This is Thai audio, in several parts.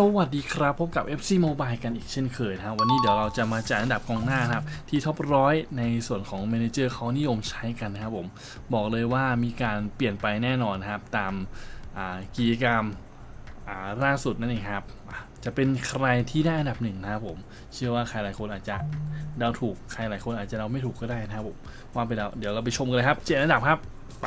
สวัสดีครับ พบกับ FC Mobile กันอีกเช่นเคยนะครับวันนี้เดี๋ยวเราจะมาจัดอันดับกองหน้านะครับ ที่ท็อปร้อยในส่วนของเมนเจอร์เขานิยมใช้กันนะครับผม บอกเลยว่ามีการเปลี่ยนไปแน่นอนครับ ตามกิจกรรมอ่าล่าสุดนั่นเองครับ จะเป็นใครที่ได้อันดับหนึ่งนะครับผม เชื่อว่าใครหลายคนอาจจะเดาถูก ใครหลายคนอาจจะเดาไม่ถูกก็ได้นะครับผมว่าไปแล้วเดี๋ยวเราไปชมกันเลยครับเจ็ดอันดับครับไป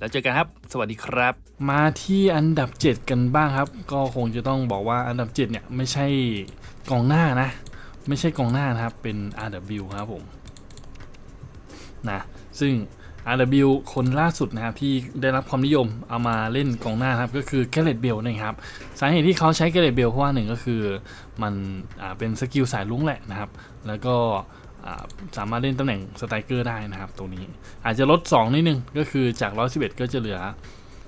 แล้วเจอกันครับ สวัสดีครับ มาที่อันดับ 7 กันบ้างครับ ก็คงจะต้องบอกว่าอันดับ 7 เนี่ย ไม่ใช่กองหน้านะ ไม่ใช่กองหน้านะครับ เป็น RW ครับผมนะซึ่ง RW คนล่าสุดนะครับที่ได้รับความนิยมเอามาเล่นกองหน้าครับก็คือแกเรตเบลนะครับสาเหตุที่เขาใช้แกเรตเบลเพราะว่าหนึ่งก็คือมันเป็นสกิลสายลุ้งแหละนะครับ แล้วก็ สามารถเล่นตำแหน่งสไตรเกอร์ได้นะครับตรงนี้อาจจะลด 2 นิดนึง ก็คือจาก 111 ก็จะเหลือ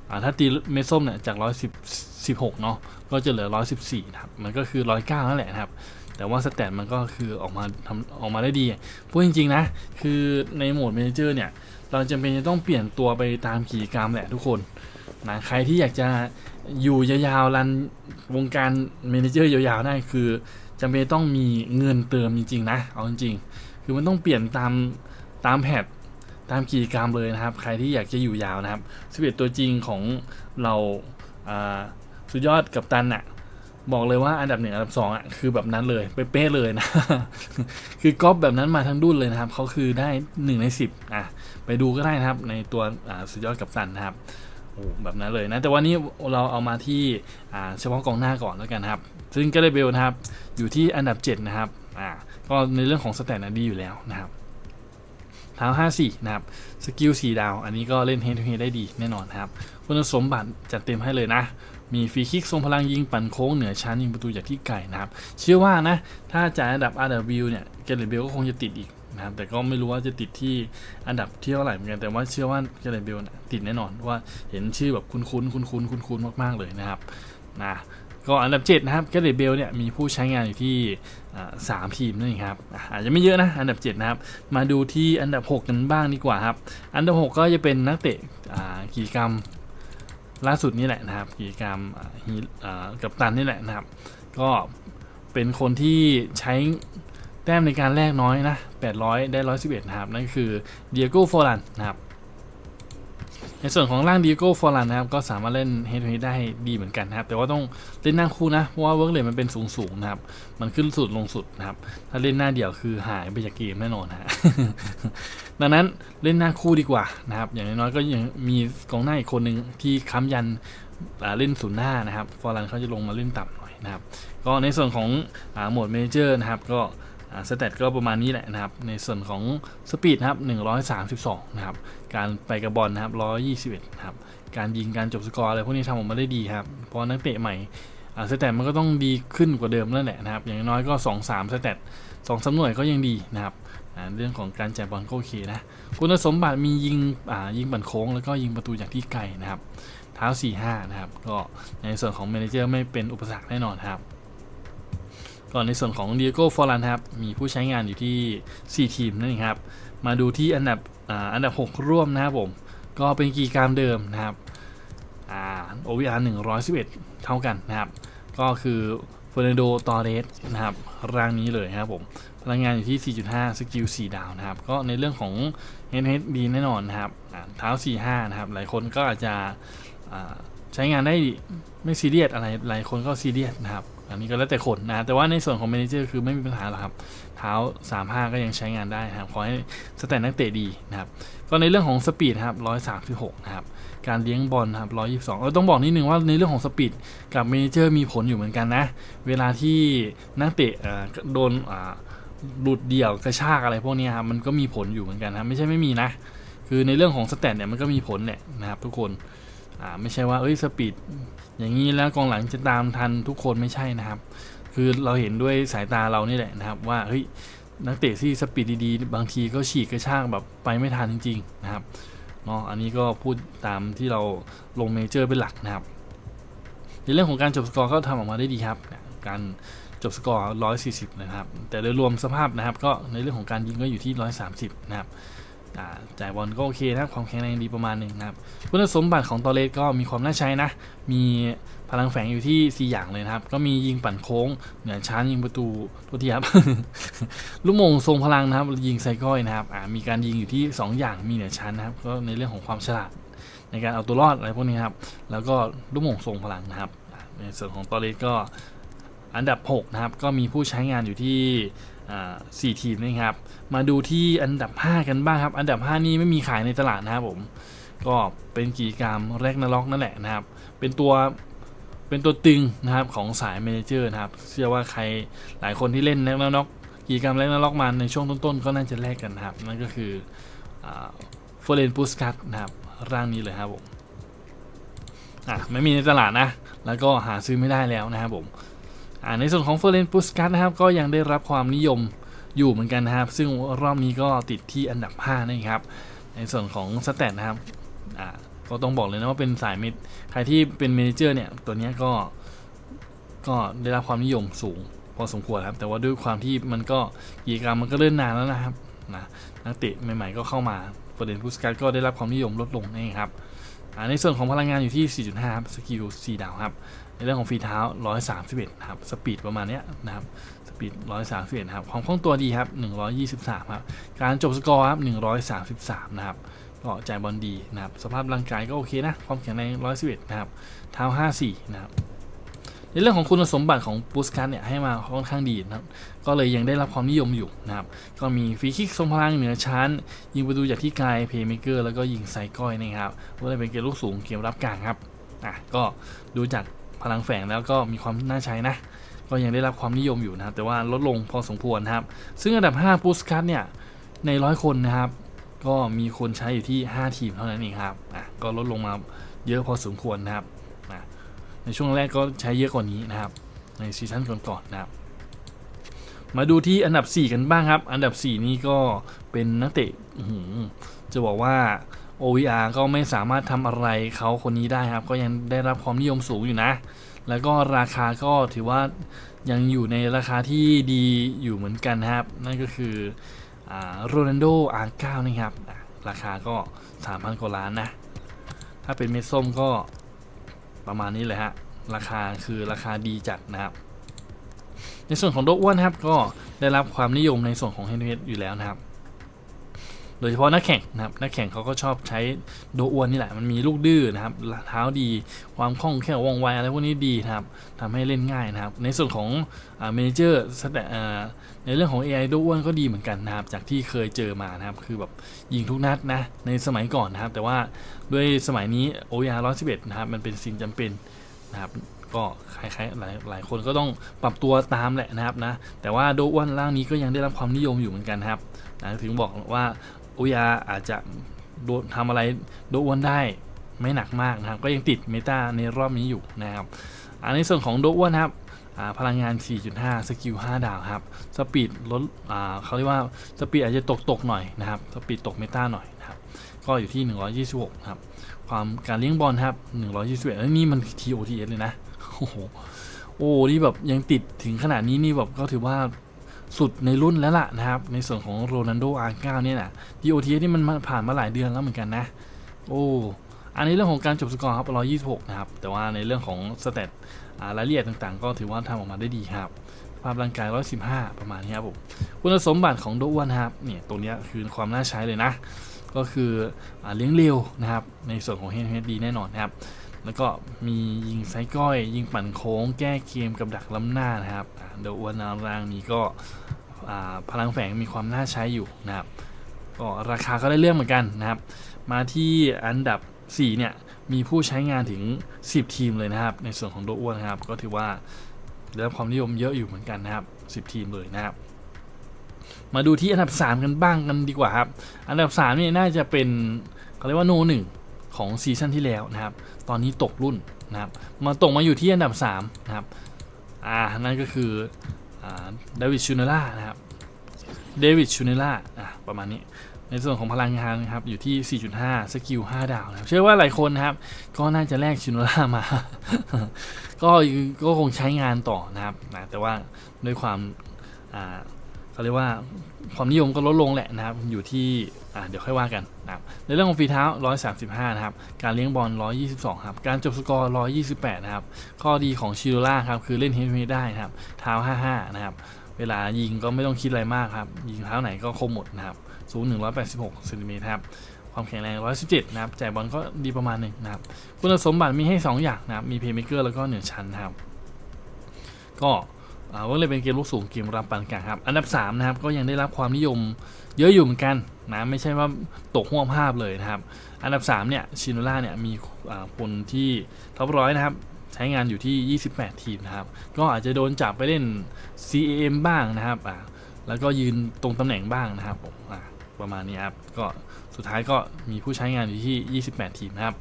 อถ้าตีเมส้มเนี่ยจาก 116 เนาะก็จะเหลือ 114 นะครับ มันก็คือ 109 นั่นแหละนะครับ แต่ว่าสแตทมันก็คือออกมาทำออกมาได้ดีพูดจริง ๆ นะ คือในโหมดเมเนเจอร์เนี่ย เราจำเป็นจะต้องเปลี่ยนตัวไปตามกิจกรรมแหละทุกคนนะใครที่อยากจะอยู่ยาวๆรันวงการเมนเจอร์ยาวๆได้คือจำเป็นต้องมีเงินเติมจริงๆนะ เอาจริงๆ คือมันต้องเปลี่ยนตามตามแพทตามกิจกรรมเลยนะครับ ใครที่อยากจะอยู่ยาวนะครับ11ตัวจริงของเราาสุดยอดกับตันอะบอกเลยว่าอันดับหนึ่งอันดับสองอะคือแบบนั้นเลยเป๊ะเลยนะ คือก๊อปแบบนั้นมาทั้งดุนเลยนะครับเขาคือได้หนึ่งในสิบอะไปดูก็ได้นะครับ ในตัวสุดยอดกับตันนะครับโอ้แบบนั้นเลยนะ แต่วันนี้เราเอามาที่เฉพาะกองหน้าก่อนแล้วกันนะครับ ซึ่งก็ได้เบลนะครับ อยู่ที่อันดับ 7 นะครับอ่า ก็ในเรื่องของสแตทนะดีอยู่แล้วนะครับเท้า54 นะครับ สกิล 4 ดาว อันนี้ก็เล่นเฮดทูเฮดได้ดีแน่นอนนะครับ คุณสมบัติจัดเต็มให้เลยนะ มีฟรีคิกทรงพลังยิงปั่นโค้งเหนือชั้นยิงประตูจากที่ไกลนะครับ เชื่อว่านะ ถ้าจ่ายอันดับ RW เนี่ย เกเรเบลก็คงจะติดอีกนะครับแต่ก็ไม่รู้ว่าจะติดที่อันดับที่เท่าไหร่เหมือนกัน แต่ว่าเชื่อว่าเกเรเบลติดแน่นอนเพราะว่าเห็นชื่อแบบคุ้นๆคุ้นๆคุ้นๆมากๆเลยนะครับ นะ ก็อันดับ 7 นะครับเกเรตเบลเนี่ยมีผู้ใช้งานอยู่ที่สามทีมนั่นครับอาจจะไม่เยอะนะอันดับ 7 นะครับ มาดูที่อันดับ 6 กันบ้างดีกว่าครับ อันดับ 6 ก็จะเป็นนักเตะกิจกรรมล่าสุดนี่แหละนะครับกิจกรรมฮีอ่ากับตันนี่แหละนะครับ ก็เป็นคนที่ใช้แต้มในการแลกน้อยนะ800 ได้ 111 นะครับ นั่นคือเดียโก้ฟอรันนะครับ ในส่วนของร่างดีโก้ฟอร์ลันนะครับก็สามารถเล่นเฮด o ฮดได้ดีเหมือนกันนะครับแต่ว่าต้องเล่นหน้าคู่นะเพราะว่าเวิร์กเลทมันเป็นสูงสูงนะครับมันขึ้นสุดลงสุดนะครับถ้าเล่นหน้าเดี่ยวคือหายไปจากเกมแน่นอนฮะดังนั้นเล่นหน้าคู่ดีกว่านะครับอย่างน้อยก็ยังมีกองหน้าอีกคนหนึ่งที่ค้ำยันเล่นศูนย์หน้านะครับฟอร์ลันเขาจะลงมาเล่นต่ำหน่อยนะครับก็ในส่วนของอโหมดเมเจอร์นะครับก็ สเตตก็ประมาณนี้แหละนะครับ ในส่วนของสปีดนะครับ132 นะครับ การไปกับบอลนะครับ121นะครับ การยิงการจบสกอร์อะไรพวกนี้ทำออกมาได้ดีครับ เพราะนักเตะใหม่สเตตมันก็ต้องดีขึ้นกว่าเดิมนั่นแหละนะครับ อย่างน้อยก็ 2-3 สเตตสองสามหน่วยก็ยังดีนะครับเรื่องของการแจกบอลก็โอเคนะ คุณสมบัติมียิงยิงบันโค้ง แล้วก็ยิงประตูจากที่ไกลนะครับ เท้า 4-5 นะครับ ก็ในส่วนของเมเนเจอร์ไม่เป็นอุปสรรคแน่นอนครับ ก่อนในส่วนของเดียโก้ฟอรันครับ มีผู้ใช้งานอยู่ที่ 4 ทีมนั่นเองครับ มาดูที่อันดับออันดับ 6 ร่วมนะครับผม ก็เป็นกีการเดิมนะครับอ่า OVR 111เท่ากันนะครับ ก็คือเฟอร์นันโด ตอเรสนะครับ ร่างนี้เลยครับผม พลังงานอยู่ที่ 4.5 สกิล 4 ดาวนะครับ ก็ในเรื่องของ h ฮ d ดีแน่นอนนะครับ เท้า 45 นะครับ หลายคนก็อาจจะ ใช้งานได้ไม่ซีเรียสอะไรหลายคนก็ซีเรียสนะครับ อันนี้ก็แล้วแต่คนนะ แต่ว่าในส่วนของเมนเจอร์คือไม่มีปัญหาหรอกครับ เท้า35 ก็ยังใช้งานได้นะครับ ขอให้สแตนนักเตะดีนะครับ ก็ในเรื่องของสปีดครับ136 นะครับ การเลี้ยงบอลครับ122เออต้องบอกนิดนึงว่าในเรื่องของสปีดกับเมนเจอร์มีผลอยู่เหมือนกันนะ เวลาที่นักเตะอ่อโดนอ่าหลุดเดี่ยวกระชากอะไรพวกนี้ครับ มันก็มีผลอยู่เหมือนกันนะครับไม่ใช่ไม่มีนะ คือในเรื่องของสแตทเนี่ยมันก็มีผลแหละนะครับทุกคน อ่าไม่ใช่ว่าเอ้ยสปีดอย่างนี้แล้วกองหลังจะตามทันทุกคนไม่ใช่นะครับ คือเราเห็นด้วยสายตาเรานี่แหละนะครับ ว่าเฮ้ยนักเตะที่สปีดดีๆ บางทีก็ฉีกกระชากแบบไปไม่ทันจริง ๆ นะครับเนาะอันนี้ก็พูดตามที่เราลงเมเจอร์เป็นหลักนะครับ ในเรื่องของการจบสกอร์ก็ทำออกมาได้ดีครับ การจบสกอร์ 140 นะครับ แต่โดยรวมสภาพนะครับ ก็ในเรื่องของการยิงก็อยู่ที่ 130 นะครับ จ่ายบอลก็โอเคนะครับความแข็งแรงดีประมาณหนึ่งนะครับคุณสมบัติของตอเลสก็มีความน่าใช้นะ มีพลังแฝงอยู่ที่ 4 อย่างเลยนะครับ ก็มียิงปั่นโค้ง เหนือชั้นยิงประตูตัวที่ครับลูกโมงทรงพลังนะครับ ยิงไซก้อยนะครับมีการยิงอยู่ที่ 2 อย่างมีเหนือชั้นนะครับ ก็ในเรื่องของความฉลาด ในการเอาตัวรอดอะไรพวกนี้ครับ แล้วก็ลูกโมงทรงพลังนะครับ ในส่วนของตอเลสก็อันดับ 6 นะครับ ก็มีผู้ใช้งานอยู่ที่ อ่ทีมนะครับ มาดูที่อันดับ 5 กันบ้างครับ อันดับ 5 นี้ไม่มีขายในตลาดนะครับผม ก็เป็นกิจกรรมแรกนาล็อกนั่นแหละนะครับ เป็นตัวเป็นตัวตึงนะครับของสายเมเนเจอร์นะครับ เชื่อว่าใครหลายคนที่เล่นแรกนาล็อกกิจกรรมแรกนาล็อกมาในช่วงต้นๆ ก็น่าจะแลกกันนะครับ นั่นก็คือเฟรนปูสกัตนะครับ ร่างนี้เลยครับผมอะไม่มีในตลาดนะ แล้วก็หาซื้อไม่ได้แล้วนะครับผม ในส่วนของเฟอร์เรนปูสกัตนะครับก็ยังได้รับความนิยมอยู่เหมือนกันนะครับ ซึ่งรอบนี้ก็ติดที่อันดับ 5 นะครับ ในส่วนของสแตทนะครับก็ต้องบอกเลยนะว่าเป็นสายมิดใครที่เป็นเมเนเจอร์เนี่ย ตัวนี้ก็ก็ได้รับความนิยมสูงพอสมควรครับ แต่ว่าด้วยความที่มันก็กิจกรรมมันก็เริ่มนานแล้วนะครับนะนักเตะใหม่ๆก็เข้ามาประเด็นพุสการก็ได้รับความนิยมลดลงนั่ครับ ในส่วนของพลังงานอยู่ที่ 4.5ครับสกิล4ดาวครับในเรื่องของฝีเท้า 131ครับสปีดประมาณเนี้ยนะครับสปีด131ครับความคล่องตัวดีครับ123ครับการจบสกอร์ครับ133นะครับก็จ่ายบอลดีนะครับสภาพร่างกายก็โอเคนะความแข็งแรง111นะครับเท้า54นะครับ ในเรื่องของคุณสมบัติของปูสการ์เนี่ยให้มาค่อนข้างดีนะครับ ก็เลยยังได้รับความนิยมอยู่นะครับ ก็มีฟรีคิกทรงพลังเหนือชั้น ยิงประตูจากที่ไกลเพย์เมเกอร์แล้วก็ยิงไซก้อยนะครับก็เลยเป็นเกมลูกสูงเกมรับกลางครับอะก็ดูจากพลังแฝงแล้วก็มีความน่าใช้นะก็ยังได้รับความนิยมอยู่นะครับ แต่ว่าลดลงพอสมควรนะครับ ซึ่งอันดับ5ปูสคัตเนี่ยในร้อยคนนะครับ ก็มีคนใช้อยู่ที่ 5 ทีมเท่านั้นเองครับอะก็ลดลงมาเยอะพอสมควรนะครับ ในช่วงแรกก็ใช้เยอะกว่านี้นะครับ ในซีซั่นก่อนๆนะครับ มาดูที่อันดับ 4 กันบ้างครับ อันดับ 4 นี้ก็เป็นนักเตะอื้อหือจะบอกว่า OVR ก็ไม่สามารถทำอะไรเขาคนนี้ได้ครับ ก็ยังได้รับความนิยมสูงอยู่นะ แล้วก็ราคาก็ถือว่ายังอยู่ในราคาที่ดีอยู่เหมือนกันนะครับ นั่นก็คือโรนัลโดอาร์เก้านี่ครับ ราคาก็ 3,000 กว่าล้านนะ ถ้าเป็นเม็ดส้มก็ ประมาณนี้เลยฮะ ราคาคือราคาดีจัดนะครับในส่วนของโดอ้วนครับก็ได้รับความนิยมในส่วนของเฮนเวอยู่แล้วนะครับ โดยเฉพาะนักแข่งนะครับนักแข่งเขาก็ชอบใช้โดอวนนี่แหละมันมีลูกดื้อนะครับเท้าดีความคล่องแคล่วว่องไวอะไรพวกนี้ดีนะครับทำให้เล่นง่ายนะครับ ในส่วนของเมเจอร์ในเรื่องของ AI โดอวนก็ดีเหมือนกันนะครับ จากที่เคยเจอมานะครับ คือแบบยิงทุกนัดนะในสมัยก่อนนะครับ แต่ว่าด้วยสมัยนี้ OER 111 นะครับ มันเป็นสิ่งจำเป็นนะครับก็คล้ายๆหลายหลายคนก็ต้องปรับตัวตามแหละนะครับนะแต่ว่าโดอ้วนร่างนี้ก็ยังได้รับความนิยมอยู่เหมือนกันครับนะถึงบอกว่า อยาอาจจะโดนทำอะไรโดอ้วนได้ไม่หนักมากนะครับ ก็ยังติดเมตาในรอบนี้อยู่นะครับอันในส่วนของโดอ้วนครับพลังงาน 4.5 สกิล 5 ดาวครับ สปีดลดเขาเรียกว่าสปีดอาจจะตกตกหน่อยนะครับ สปีดตกเมตาหน่อยนะครับ ก็อยู่ที่ 126 ครับ ความการเลี้ยงบอลครับ 121แล้วนี่มัน TOTS เลยนะ โอ้โห โอ้ นี่แบบยังติดถึงขนาดนี้นี่แบบก็ถือว่า สุดในรุ่นแล้วล่ะนะครับ ในส่วนของโรนัลโดอาร์เก้าเนี่ยนะ TOTS นี่มันผ่านมาหลายเดือนแล้วเหมือนกันนะ โอ้อันนี้เรื่องของการจบสกอร์ครับ126 นะครับ แต่ว่าในเรื่องของสเตตรายละเอียดต่างๆ ก็ถือว่าทำออกมาได้ดีครับ ภาพร่างกาย 115 ประมาณนี้ครับผม คุณสมบัติของโดอ้วนครับ เนี่ยตรงนี้คือความน่าใช้เลยนะ ก็คืออเลี้ยงเร็วนะครับ ในส่วนของ h ฮ d ดีแน่นอนนะครับ แล้วก็มียิงไซก้อย ยิงปั่นโค้ง แก้เกมกับดักล้ำหน้านะครับเดยวอวนารางนี้ก็พลังแฝงมีความน่าใช้อยู่นะครับก็ราคาก็ได้เรื่องเหมือนกันนะครับ มาที่อันดับ 4 เนี่ย มีผู้ใช้งานถึง 10 ทีมเลยนะครับ ในส่วนของโดอ้วนนะครับ ก็ถือว่าได้รับความนิยมเยอะอยู่เหมือนกันนะครับ 10 ทีมเลยนะครับ มาดูที่อันดับ 3 กันบ้างกันดีกว่าครับ อันดับ 3 นี่น่าจะเป็นเขาเรียกว่าโนหนึ่ง ของซีซั่นที่แล้วนะครับ ตอนนี้ตกรุ่นนะครับ มาตกมาอยู่ที่อันดับ3นะครับ อ่า นั่นก็คือเดวิดชูเนล่านะครับ เดวิดชูเนล่า อะ ประมาณนี้ ในส่วนของพลังงานนะครับ อยู่ที่ 4.5 สกิล 5 ดาวนะครับ เชื่อว่าหลายคนนะครับ ก็น่าจะแลกชูเนล่ามา ก็ ก็คงใช้งานต่อนะครับนะแต่ว่าด้วยความ อ่า เขาเรียกว่าความนิยมก็ลดลงแหละนะครับ อยู่ที่อ่าเดี๋ยวค่อยว่ากันนะครับในเรื่องของฝีเท้า 135 นะครับ การเลี้ยงบอล 122 ครับ การจบสกอร์ 128 นะครับ ข้อดีของชิโรล่าครับ คือเล่นเฮดเมดได้นะครับ เท้า 55 นะครับ เวลายิงก็ไม่ต้องคิดอะไรมากครับ ยิงเท้าไหนก็คมหมดนะครับ สูง 186เซนติเมตรครับความแข็งแรง 117 นะครับ จ่ายบอลก็ดีประมาณหนึ่งนะครับ คุณสมบัติมีให้ 2 อย่างนะครับ มีเพย์เมเกอร์แล้วก็เหนือชั้นนะครับ ก็ อ่าว่าเลยเป็นเกมลูกสูงเกมรับปานกลางครับ อันดับ3นะครับก็ยังได้รับความนิยมเยอะอยู่เหมือนกันนะไม่ใช่ว่าตกห่วงภาพเลยนะครับ อันดับ3เนี่ยชิโนล่าเนี่ยมีคนที่ท็อปร้อยนะครับใช้งานอยู่ที่ 28 ทีมนะครับ ก็อาจจะโดนจับไปเล่น CAM บ้างนะครับอ่าแล้วก็ยืนตรงตำแหน่งบ้างนะครับผมอ่าประมาณนี้ครับก็สุดท้ายก็มีผู้ใช้งานอยู่ที่ 28 ทีมนะครับ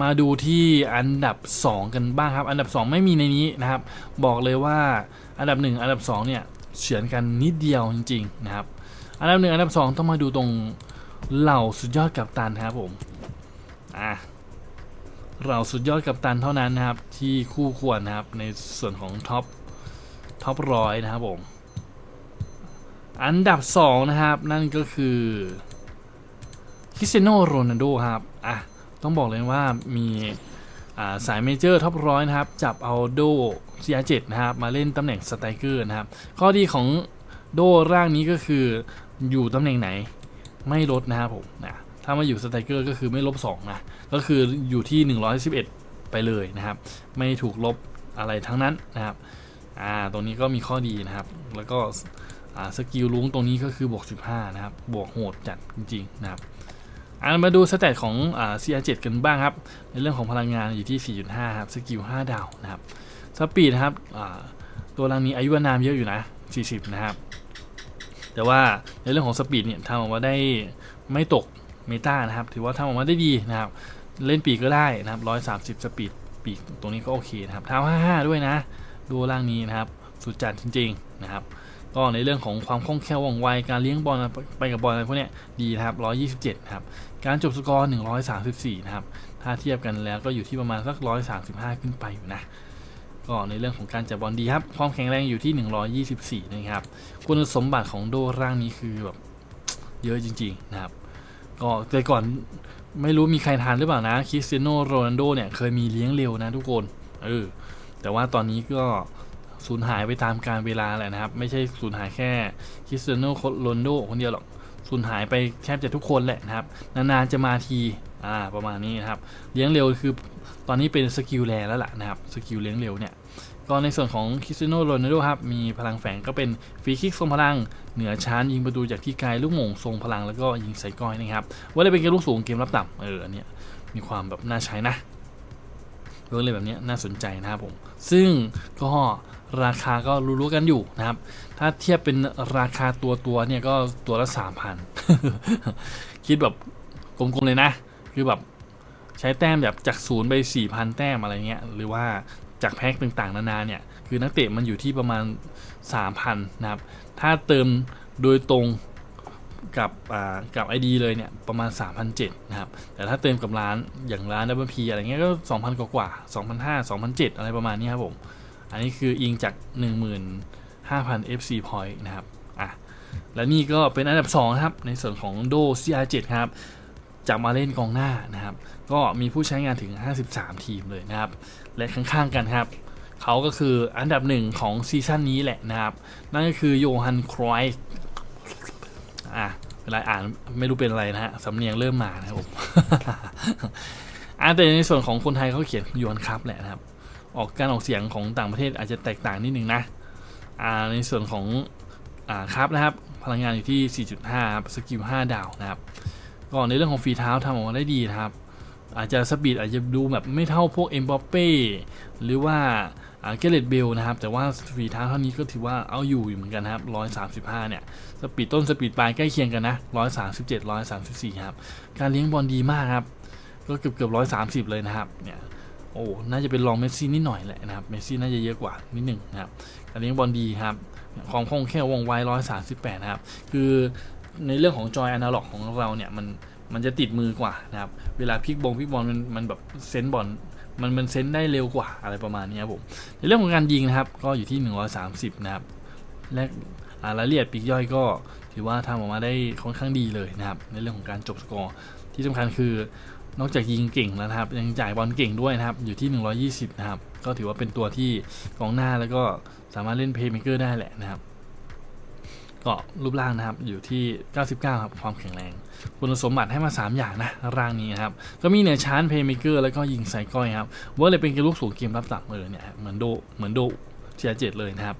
มาดูที่อันดับ 2 กันบ้างครับ อันดับ 2 ไม่มีในนี้นะครับ บอกเลยว่า อันดับ 1 อันดับ 2 เนี่ยเฉือนกันนิดเดียวจริงๆนะครับ อันดับ 1 อันดับ 2 ต้องมาดูตรงเหล่าสุดยอดกัปตันครับผมอะเราสุดยอดกัปตันเท่านั้นนะครับ ที่คู่ควรนะครับในส่วนของท็อปท็อปร้อยนะครับผมอันดับ 2 นะครับ นั่นก็คือคริสเตียโนโรนัลโดครับอะต้องบอกเลยว่ามี สายเมเจอร์ท็อปร้อยนะครับ จับเอาโด CR7 นะครับ มาเล่นตำแหน่งสไตรเกอร์นะครับ ข้อดีของโดร่างนี้ก็คืออยู่ตำแหน่งไหนไม่ลดนะครับผมนะถ้ามาอยู่สไตรเกอร์ก็คือไม่ลบ2นะก็คืออยู่ที่ 111 ไปเลยนะครับ ไม่ถูกลบอะไรทั้งนั้นนะครับอ่าตรงนี้ก็มีข้อดีนะครับ แล้วก็สกิลลุงตรงนี้ก็คือบวก 15 นะครับ บวกโหดจัดจริงๆนะครับ อ่ามาดูสเตตของอ่า CR7 กันบ้างครับ ในเรื่องของพลังงานอยู่ที่ 4.5 ครับ สกิล 5 ดาวนะครับ สปีดนะครับตัวรังนี้อายุนามเยอะอยู่นะ 40 นะครับ แต่ว่าในเรื่องของสปีดเนี่ยทำออกมาได้ไม่ตกเมตานะครับ ถือว่าทำออกมาได้ดีนะครับ เล่นปีกก็ได้นะครับ 130 สปีดปีกตรงนี้ก็โอเคนะครับเท้า55 ด้วยนะ ดูร่างนี้นะครับ สุดจัดจริง ๆ นะครับ ก็ในเรื่องของความคล่องแคล่วว่องไวการเลี้ยงบอลไปกับบอลอะไรพวกเนี้ยดีนะครับ127ครับการจบสกอร์134นะครับถ้าเทียบกันแล้วก็อยู่ที่ประมาณสัก 135 ขึ้นไปอยู่นะก็ในเรื่องของการจับบอลดีครับ ความแข็งแรงอยู่ที่ 124 นะครับ คุณสมบัติของโดร่างนี้คือแบบเยอะจริง ๆ นะครับ ก็แต่ก่อนไม่รู้มีใครทานหรือเปล่านะคริสเตียโนโรนัลโดเนี่ยเคยมีเลี้ยงเร็วนะทุกคน เออ แต่ว่าตอนนี้ก็ สูญหายไปตามการเวลาแหละนะครับ ไม่ใช่สูญหายแค่คริสเตียโนโรนโดคนเดียวหรอกสูญหายไปแทบจะทุกคนแหละนะครับ นานๆจะมาทีอ่าประมาณนี้นะครับ เลี้ยงเร็วคือตอนนี้เป็นสกิลแรแล้วล่ะนะครับสกิลเลี้ยงเร็วเนี่ยก็ในส่วนของคริสเตียโนโรนัลโดครับมีพลังแฝงก็เป็นฟรีคิกทรงพลัง เหนือชั้นยิงประตูจากที่ไกลลูกโม่งทรงพลังแล้วก็ยิงใส่ก้อยนะครับว่าได้เป็นเกมลูกสูงเกมรับต่ำเอออันเนี้ยมีความแบบน่าใช้นะ เรื่องเลยแบบนี้น่าสนใจนะครับผม ซึ่งก็ราคาก็รู้ๆกันอยู่นะครับ ถ้าเทียบเป็นราคาตัวตัวๆเนี่ยก็ตัวละสามพันคิดแบบกลมๆเลยนะ คือแบบใช้แต้มแบบจากศูนย์ไปสี่พันแต้มอะไรเงี้ย หรือว่าจากแพ็คต่างๆ นานาเนี่ย คือนักเตะมันอยู่ที่ประมาณ 3,000 นะครับ ถ้าเติมโดยตรง กับอ่ากับ ID เลยเนี่ยประมาณ 3,007นะครับ แต่ถ้าเติมกับร้านอย่างร้าน w p อะไรเงี้ยก็ 2,000 กว่ากว่า2,500 2,007 อะไรประมาณนี้ครับผม อันนี้คืออิงจาก 15,000 FC point นะครับอะและนี่ก็เป็นอันดับ2ครับ ในส่วนของโด CR7 ครับจะมาเล่นกองหน้านะครับ ก็มีผู้ใช้งานถึง 53 ทีมเลยนะครับ และข้างๆกันครับเขาก็คืออันดับหนึ่งของซีซั่นนี้แหละนะครับ นั่นก็คือโยฮันครอยส์ อะเวลาอ่านไม่รู้เป็นอะไรนะฮะสำเนียงเริ่มมานะครับผมออ่าแต่ในส่วนของคนไทยเขาเขียนยวนครับแหละนะครับ ออกการออกเสียงของต่างประเทศอาจจะแตกต่างนิดนึงนะอ่าในส่วนของอ่าครับนะครับ พลังงานอยู่ที่ 4.5ครับสกิล5ดาวนะครับก็ในเรื่องของฝีเท้าทำออกมาได้ดีนะครับ อาจจะสปีดอาจจะดูแบบไม่เท่าพวกเอ็มบัปเป้หรือว่า เกเรตเบลนะครับ แต่ว่าฝีเท้าเท่านี้ก็ถือว่าเอาอยู่อยู่เหมือนกันครับ 135 เนี่ย สปีดต้นสปีดปลายใกล้เคียงกันนะ 137 134 ครับ การเลี้ยงบอลดีมากครับ ก็เกือบเกือบ130 เลยนะครับ เนี่ย โอ้ น่าจะเป็นรองเมสซี่นิดหน่อยแหละนะครับ เมสซี่น่าจะเยอะกว่านิดหนึ่งนะครับ การเลี้ยงบอลดีครับความคล่องแค่วงไว138 นะครับ คือในเรื่องของจอยอนาล็อกของเราเนี่ยมันมันจะติดมือกว่านะครับ เวลาพลิกบงพลิกบอลมันมันแบบเซนส์บอล มันมันเซนส์ได้เร็วกว่าอะไรประมาณนี้ครับผมในเรื่องของการยิงนะครับ ก็อยู่ที่ 130 นะครับ และรายละเอียดปีกย่อยก็ถือว่าทำออกมาได้ค่อนข้างดีเลยนะครับ ในเรื่องของการจบสกอร์ที่สำคัญคือนอกจากยิงเก่งแล้วนะครับ ยังจ่ายบอลเก่งด้วยนะครับ อยู่ที่ 120 นะครับ ก็ถือว่าเป็นตัวที่กองหน้าแล้วก็สามารถเล่นเพย์เมเกอร์ได้แหละนะครับ ก็รูปร่างนะครับอยู่ที่ 99 ครับ ความแข็งแรง คุณสมบัติให้มา 3 อย่างนะ ร่างนี้นะครับ ก็มีเหนือชานเพย์เม k เกอร์แล้วก็ยิงไซก้อยครับเว่าเลยเป็นเกมลูกสูงเกมรับต่ำเออเนี่ยเหมือนโดเหมือนโดเทียเจ็ดเลยนะครับ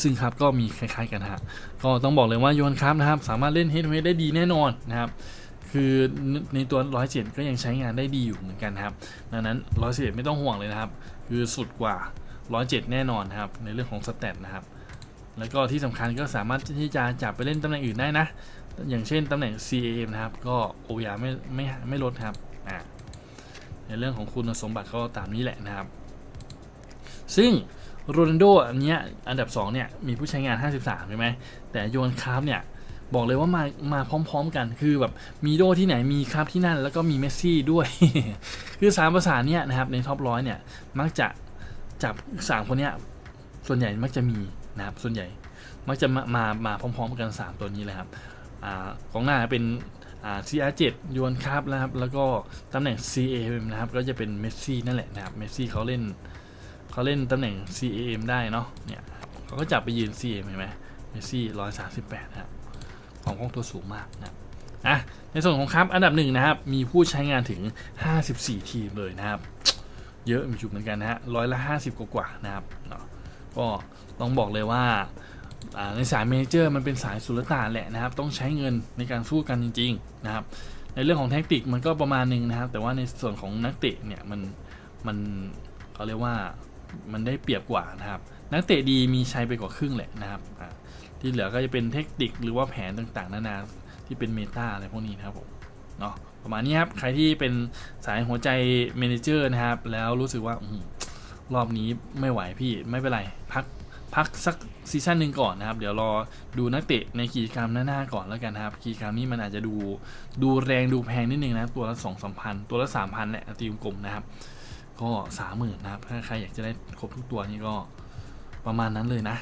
ซึ่งครับก็มีคล้ายๆกันฮะก็ต้องบอกเลยว่าโยนครับนะครับ สามารถเล่นเฮดเฮดได้ดีแน่นอนนะครับคือในตัว 107 ก็ยังใช้งานได้ดีอยู่เหมือนกันครับ ดังนั้น 111 ไม่ต้องห่วงเลยนะครับ คือสุดกว่า 107 แน่นอนครับ ในเรื่องของสเตตนะครับ แล้วก็ที่สำคัญก็สามารถที่จะจับไปเล่นตำแหน่งอื่นได้นะ อย่างเช่นตำแหน่ง CAM นะครับ ก็โอยาไม่ไม่ไม่ลดครับอ่าในเรื่องของคุณสมบัติก็ตามนี้แหละนะครับ ซึ่งโรนัลโดอันเนี้ยอันดับ 2 เนี่ย มีผู้ใช้งาน 53 ใช่ไหม แต่โยนคราฟเนี่ย บอกเลยว่ามามาพร้อมๆกัน คือแบบมีโดที่ไหนมีคราฟที่นั่น แล้วก็มีเมสซี่ด้วย คือสามภาษานเนี่ยนะครับ ในท็อปร้อยเนี่ย มักจะจับสามคนเนี้ยส่วนใหญ่มักจะมี นะครับส่วนใหญ่มักจะมามามาพร้อม ๆ กัน 3 ตัวนี้เลยครับอกองหน้าเป็นอ่า CR7 ยวนครับนะครับแล้วก็ตำแหน่ง CAM นะครับ ก็จะเป็นเมสซี่นั่นแหละนะครับเมสซี่เขาเล่นเขาเล่นตำแหน่ง CAM ได้เนาะเนี่ยเขาก็จับไปยืน CAM เห็นไหมเมสซี่138นะครับของห้องตัวสูงมากนะอะในส่วนของครับอันดับหนึ่งนะครับ มีผู้ใช้งานถึง 54 ทีมเลยนะครับ เยอะมีจุดเหมือนกันนะฮะร้อยละ 50 กว่าๆนะครับเนาะ ก็ต้องบอกเลยว่าในสายเมเจอร์มันเป็นสายสุลต่านแหละนะครับ ต้องใช้เงินในการสู้กันจริง ๆ นะครับ ในเรื่องของแท็กติกมันก็ประมาณหนึงนะครับ แต่ว่าในส่วนของนักเตะเนี่ยมันมันเขาเรียกว่ามันได้เปรียบกว่านะครับ นักเตะดีมีชัยไปกว่าครึ่งแหละนะครับที่เหลือก็จะเป็นเทคนิคหรือว่าแผนต่างๆ นานาที่เป็นเมตาอะไรพวกนี้นะครับผมเนาะประมาณนี้ครับ ใครที่เป็นสายหัวใจเมเนเจอร์นะครับ แล้วรู้สึกว่า รอบนี้ไม่ไหวพี่ไม่เป็นไร พักพักสักซีซั่นหนึ่งก่อนนะครับ เดี๋ยวรอดูนักเตะในกิจกรรมหน้าๆก่อนแล้วกันนะครับกิจกรรมนี้มันอาจจะดูดูแรงดูแพงนิดนึงนะ ตัวละสองสามพันตัวละสามพันแหละตีกลมนะครับ ก็สามหมื่นนะครับ ถ้าใครอยากจะได้ครบทุกตัวนี่ก็ประมาณนั้นเลยนะ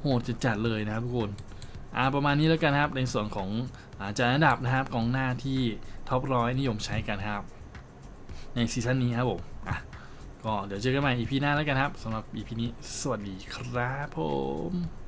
โหดจัดเลยนะครับทุกคนอ่าประมาณนี้แล้วกันนะครับในส่วนของอาจารย์ระดับนะครับกองหน้าที่ท็อปร้อยนิยมใช้กันครับ ในซีซั่นนี้ครับผมอะ ก็เดี๋ยวเจอกันใหม่ EP หน้าแล้วกันครับสำหรับ EP นี้ สวัสดีครับผม